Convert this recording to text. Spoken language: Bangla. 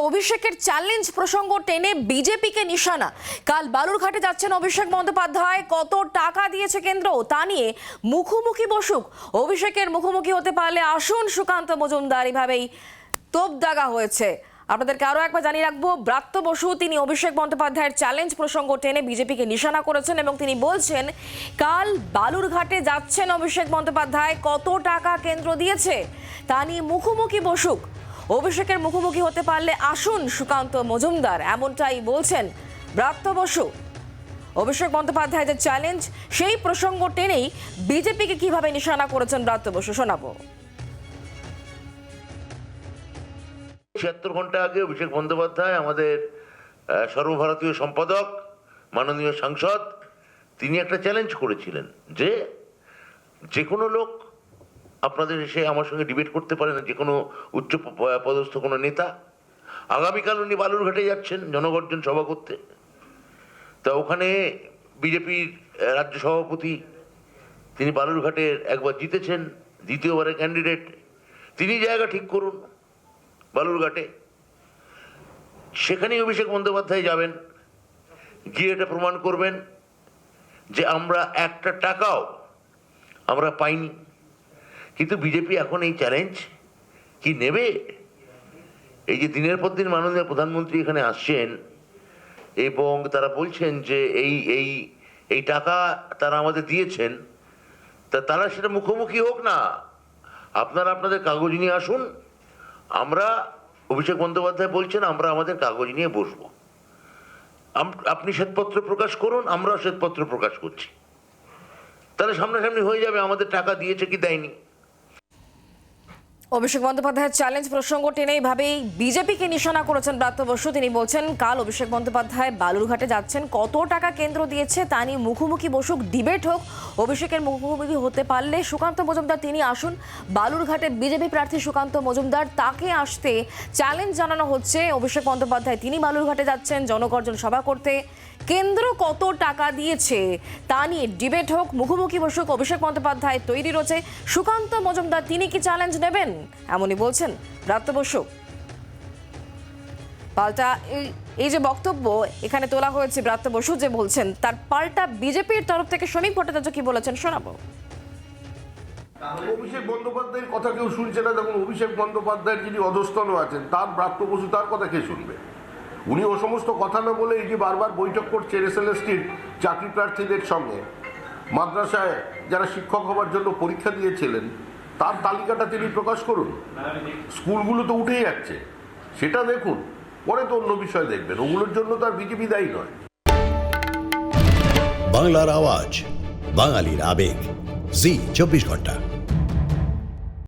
অভিষেকের চ্যালেঞ্জ প্রসঙ্গ টেনে বিজেপিকে নিশানা। কাল বালুরঘাটে যাচ্ছেন অভিষেক বন্দ্যোপাধ্যায়। কত টাকা দিয়েছে কেন্দ্র? তা নিয়ে মুখোমুখি বসুক। অভিষেকের মুখোমুখি হতে পারলে আসুন সুকান্ত মজুমদার, এভাবেই তোপ দাগা হয়েছে। আপনাদেরকে আরও একবার জানিয়ে রাখব, ব্রাত্য বসু, তিনি অভিষেক বন্দ্যোপাধ্যায়ের চ্যালেঞ্জ প্রসঙ্গ টেনে বিজেপিকে নিশানা করেছেন এবং তিনি বলছেন, কাল বালুরঘাটে যাচ্ছেন অভিষেক বন্দ্যোপাধ্যায়, কত টাকা কেন্দ্র দিয়েছে? তা নিয়ে মুখোমুখি বসুক। অভিষেকের মুখোমুখি হতে পারলে আসুন সুকান্ত মজুমদার, এমনটাই বলছেন ব্রাত্য বসু। অভিষেক বন্দ্যোপাধ্যায় যে চ্যালেঞ্জ সেই প্রসঙ্গ টেনেই বিজেপিকে কীভাবে নিশানা করেছেন ব্রাত্য বসু, শোনাবো। ছিয়াত্তর ঘণ্টা আগে অভিষেক বন্দ্যোপাধ্যায় আমাদের সর্বভারতীয় সম্পাদক, মাননীয় সাংসদ, তিনি একটা চ্যালেঞ্জ করেছিলেন যে যে কোনো লোক আপনাদের এসে আমার সঙ্গে ডিবেট করতে পারেন যে কোনো উচ্চ পদস্থ কোনো নেতা। আগামীকাল উনি বালুরঘাটে যাচ্ছেন, জনগর্জন সভা করতে। তা ওখানে বিজেপির রাজ্য সভাপতি, তিনি বালুরঘাটের একবার জিতেছেন, দ্বিতীয়বারের ক্যান্ডিডেট তিনি জায়গা ঠিক করুন বালুরঘাটে সেখানেই অভিষেক বন্দ্যোপাধ্যায় যাবেন, গিয়ে এটা প্রমাণ করবেন যে আমরা একটা টাকাও আমরা পাইনি। কিন্তু বিজেপি এখন এই চ্যালেঞ্জ কি নেবে? এই যে দিনের পর দিন মাননীয় প্রধানমন্ত্রী এখানে আসছেন এবং তারা বলছেন যে এই এই এই টাকা তারা আমাদের দিয়েছেন, তা তারা সেটা মুখোমুখি হোক না। আপনারা আপনাদের কাগজ নিয়ে আসুন। আমরা, অভিষেক বন্দ্যোপাধ্যায় বলছেন, আমরা আমাদের কাগজ নিয়ে বসবো। আপনি শ্বেতপত্র প্রকাশ করুন, আমরাও শ্বেতপত্র প্রকাশ করছি। তাহলে সামনাসামনি হয়ে যাবে, আমাদের টাকা দিয়েছে কি দেয়নি? অভিষেক বন্দ্যোপাধ্যায়ের চ্যালেঞ্জ প্রসঙ্গ টেনে এইভাবেই বিজেপিকে নিশানা করেছেন ব্রাত্য বসু। তিনি বলছেন, কাল অভিষেক বন্দ্যোপাধ্যায় বালুরঘাটে যাচ্ছেন, কত টাকা কেন্দ্র দিয়েছে তা নিয়ে মুখোমুখি বসুক ডিবেট হোক, অভিষেকের মুখোমুখি হতে পারলে সুকান্ত মজুমদার, তিনি আসুন, বালুরঘাটে বিজেপি প্রার্থী সুকান্ত মজুমদার, তাকে আসতে চ্যালেঞ্জ জানানো হচ্ছে অভিষেক বন্দ্যোপাধ্যায়। তিনি বালুরঘাটে যাচ্ছেন, জনগর্জন সভা করতে। কেন্দ্র কত টাকা দিয়েছে তা নিয়ে ডিবেট হোক, মুখোমুখি বসুক, অভিষেক বন্দ্যোপাধ্যায় তৈরি রয়েছে। সুকান্ত মজুমদার, তিনি কি চ্যালেঞ্জ নেবেন? এমনই বলছেন ব্রাত্য বসু। পাল্টা এই- যে বক্তব্য এখানে তোলা হয়েছে ব্রাত্য বসু যে বলছেন, তার পাল্টা বিজেপির তরফ থেকে শ্রমিক ভট্টাচার্য কি বলেছেন শোনাবো। অভিষেক বন্দ্যোপাধ্যায়ের কথা কেউ শুনছে না, দেখুন, অভিষেক বন্দ্যোপাধ্যায়ের যিনি অধস্তন আছেন, তার ব্রাত্য বসু, তার কথা কে শুনবে? উনি ও সমস্ত কথা না বলে এই যে বারবার বৈঠক করছে এসএলএসটির চাকরি প্রার্থীদের সঙ্গে। মাদ্রাসায় যারা শিক্ষক হবার জন্য পরীক্ষা দিয়েছিলেন তার তালিকাটা তিনি প্রকাশ করুন। স্কুলগুলো তো উঠেই যাচ্ছে। সেটা দেখুন। পরে তো অন্য বিষয় দেখবেন। ওগুলোর জন্য তার বিজেপি দায়ী নয়। বাংলার আওয়াজ, বাঙালির আবেগ। জি, চব্বিশ ঘণ্টা।